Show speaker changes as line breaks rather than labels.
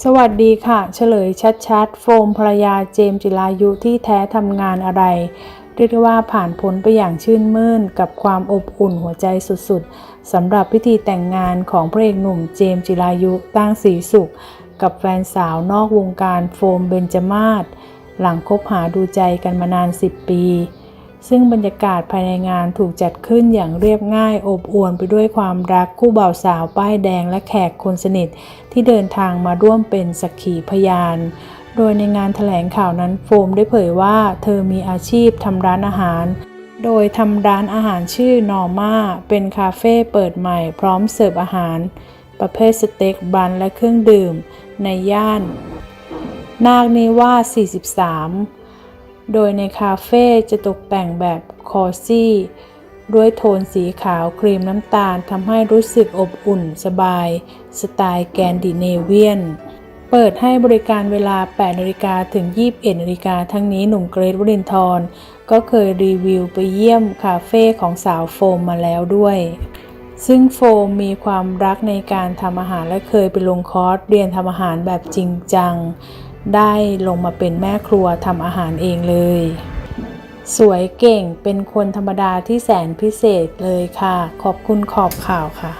สวัสดีค่ะ เฉลยชัดๆ โฟมภรรยาเจมส์จิรายุที่แท้ทำงานอะไร เรียกว่าผ่านพ้นไปอย่างชื่นมื่นกับความอบอุ่นหัวใจสุดๆสำหรับพิธีแต่งงานของพระเอกหนุ่มเจมส์จิรายุตั้งสีสุข กับแฟนสาวนอกวงการโฟมเบนจมาศหลังคบหาดูใจกันมานาน 10 ปี ซึ่งบรรยากาศภายในงานถูกจัดขึ้นอย่างเรียบง่ายอบอวลไปด้วยความรักคู่บ่าวสาวป้ายแดงและแขกคนสนิท ที่เดินทางมาร่วมเป็นสักขีพยาน โดยในงานแถลงข่าวนั้นโฟมได้เผยว่าเธอมีอาชีพทำร้านอาหาร โดยทำร้านอาหารชื่อนอร์มาเป็นคาเฟ่เปิดใหม่พร้อมเสิร์ฟอาหาร ประเภทสเต็กบันและเครื่องดื่ม ในย่าน นาคนิวา43 โดยในคาเฟ่จะตกแต่งแบบคอซี่ ด้วยโทนสีขาวครีมน้ำตาลทำให้รู้สึกอบอุ่นสบาย สไตล์แกนดิเนเวียน เปิดให้บริการเวลา 8นาฬิกาถึง 21นาฬิกาทั้งนี้หนุ่มเกรทวรินทร์ก็เคยรีวิวไปเยี่ยมคาเฟ่ของสาวโฟมมาแล้วด้วยซึ่งโฟมมีความรักในการทำอาหารและเคยไปลงคอร์สเรียนทำอาหารแบบจริงจัง ได้ลงมาเป็นแม่ครัวทำอาหารเองเลย สวยเก่งเป็นคนธรรมดาที่แสนพิเศษเลยค่ะ ขอบคุณขอบข่าวค่ะ